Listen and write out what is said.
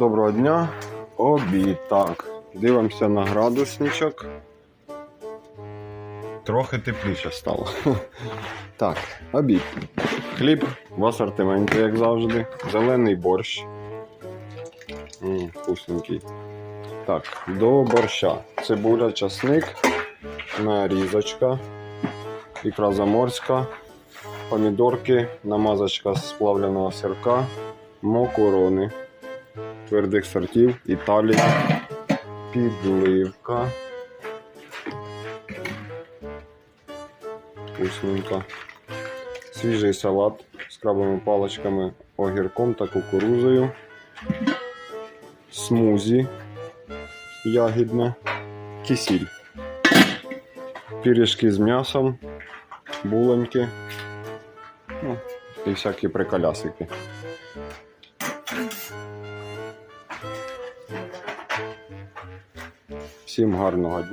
Доброго дня. Обід. Так. Дивимося на градусничок. Трохи тепліше стало. Так, обід. Хліб в асортименті, як завжди. Зелений борщ. М, вкусненький. Так, до борща. Цибуля, часник, нарізочка, ікра заморська, помідорки, намазочка з плавленого сирка, макарони твердих сортів, Італія, підливка. Вкусненько. Свіжий салат з крабовими паличками, огірком та кукурузою. Смузі ягідне, кисіль. Пиріжки з м'ясом, булоньки. Ну, і всякі приколясики. Всім гарного дня.